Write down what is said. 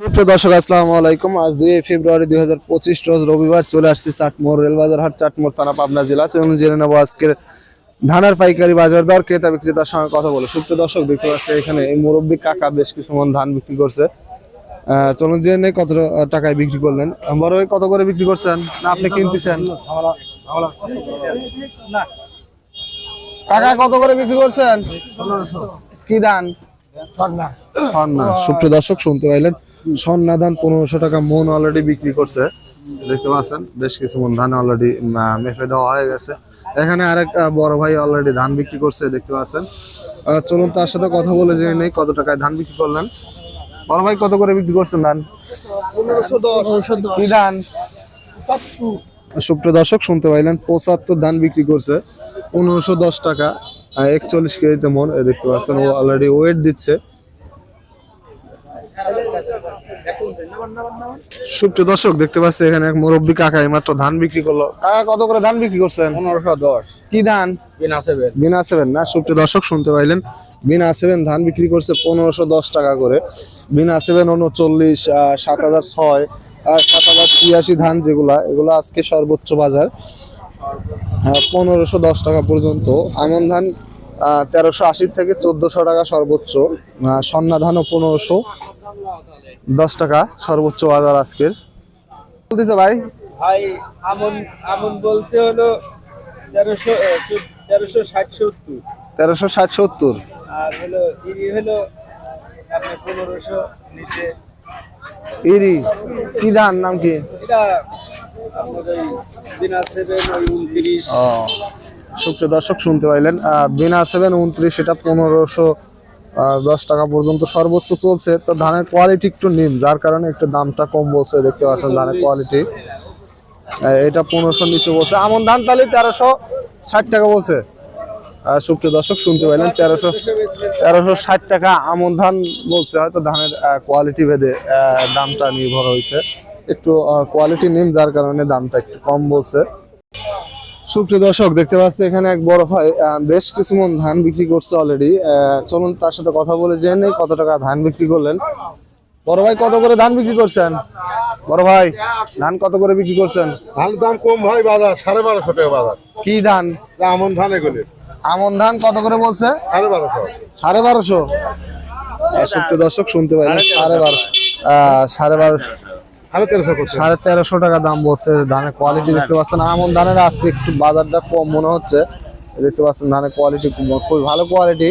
সুপ্রিয় দর্শক, আসসালামু আলাইকুম। আজ দুই ফেব্রুয়ারি দুই হাজার পঁচিশ রোজ রবিবার চলে আসছি চাটমোড় রেলবাজার হাট চাটমোড় থানা, পাবনা জেলা। চলুন জেনে নেব আজকের ধানের পাইকারি বাজার দর, ক্রেতা বিক্রেতার সঙ্গে কথা বলে। সুপ্রিয় দর্শক, দেখতে পাচ্ছি এখানে এই মুরব্বী কাকা বেশ কিছু মন ধান বিক্রি করছে। চলুন জেনে কত টাকায় বিক্রি করলেন। বড় কত করে বিক্রি করছেন? না, আপনি কিনতেছেন? কাকা, কত করে বিক্রি করছেন? কি ধান? সন্না সুপ্রিয় দর্শক শুনতে পাইলেন সন্না ধান পনেরোশো টাকা মন অলরেডি বিক্রি করছে। দেখতে পাচ্ছেন বেশ কিছু মন ধান অলরেডি মেপে দেওয়া হয়ে গেছে। এখানে আরেক বড় ভাই অলরেডি ধান বিক্রি করছে দেখতে পাচ্ছেন। চলুন তার সাথে কথা বলে জেনে নেই কত টাকায় ধান বিক্রি করলেন। বড় ভাই কত করে বিক্রি করছেন ধান? কি ধান? সুপ্রিয় দর্শক শুনতে পাইলেন পঁচাত্তর ধান বিক্রি করছে পনেরোশো দশ টাকা। একচল্লিশ কেজিতে মন দেখতে পাচ্ছেন ও অলরেডি ওয়েট দিচ্ছে। সুপ্রিয় দর্শক দেখতে পাচ্ছি এখানে এক মুরব্বী কাকা মাত্র ধান বিক্রি করল। কাকা কত করে ধান বিক্রি করছেন? পনেরোশো দশ। কি ধান? বিনা সেভেন বিনা সেভেন না সুপ্রিয় দর্শক শুনতে পাইলেন। বিনা সেভেন ধান বিক্রি করছে পনেরোশো দশ টাকা করে। বিনা সেভেন উনচল্লিশ সাত হাজার ছয় আর সাত হাজার ছিয়াশি ধান যেগুলা এগুলো আজকে সর্বোচ্চ বাজার। পনেরোশো দশ টাকা পর্যন্ত। আমন ধান তেরোশো আশি থেকে চোদ্দশো টাকা সর্বোচ্চ। সন্না ধানও পনেরোশো দশ টাকা সর্বোচ্চ বাজার আজকের। বলতেছে ভাই? ভাই আমন আমন বলছে হলো তেরোশো তেরোশো ষাট সত্তর। তেরোশো ষাট সত্তর। আর হলো ইরি হলো আপনার পনেরোশো নিচে। ইরি কি ধান নাম কি? এটা সুপ্রিয় দর্শক, শুনতে পাইলেন। বিনা সেভেন উনত্রিশ, এটা পনেরোশো দশ টাকা পর্যন্ত সর্বোচ্চ চলছে। তো ধানের কোয়ালিটি একটু নিম যার কারণে একটু দামটা কম বলছে, দেখতে পাচ্ছেন ধানের কোয়ালিটি এটা পনেরোশো নিচে বলছে। আমন ধান তাহলে তেরোশো ষাট টাকা বলছে। সুপ্রিয় দর্শক, শুনতে পাইলেন, তেরোশো তেরোশো ষাট টাকা আমন ধান বলছে, হয়তো ধানের কোয়ালিটি ভেদে দামটা নির্ভর হয়েছে। একটু কোয়ালিটি নিম যার কারণে দামটা একটু কম বলছে। সুপ্রিয় দর্শক দেখতে পাচ্ছি এখানে এক বড় ভাই বেশ কিছু মন ধান বিক্রি করছে অলরেডি চলুন তার সাথে কথা বলে জেনে কত টাকা ধান বিক্রি করলেন। বড় ভাই কত করে ধান বিক্রি করছেন? বড় ভাই ধান কত করে বিক্রি করছেন? ধানের দাম কম ভাই বাজার সাড়ে বারোশো টাকা বাজার। কি ধান? আমন ধান এগুলি। আমন ধান কত করে বলছে? সাড়ে বারোশো। সাড়ে বারোশো। সুপ্রিয় দর্শক শুনতে পাইলেন সাড়ে বারোশো। আহ, সাড়ে বারোশো। সাড়ে তেরোশো টাকা দাম বলছে ধানের কোয়ালিটি দেখতে পাচ্ছেন। আমন ধানের আজকে একটু বাজারটা কম মনে হচ্ছে। দেখতে পাচ্ছেন ধানের কোয়ালিটি খুবই ভালো কোয়ালিটি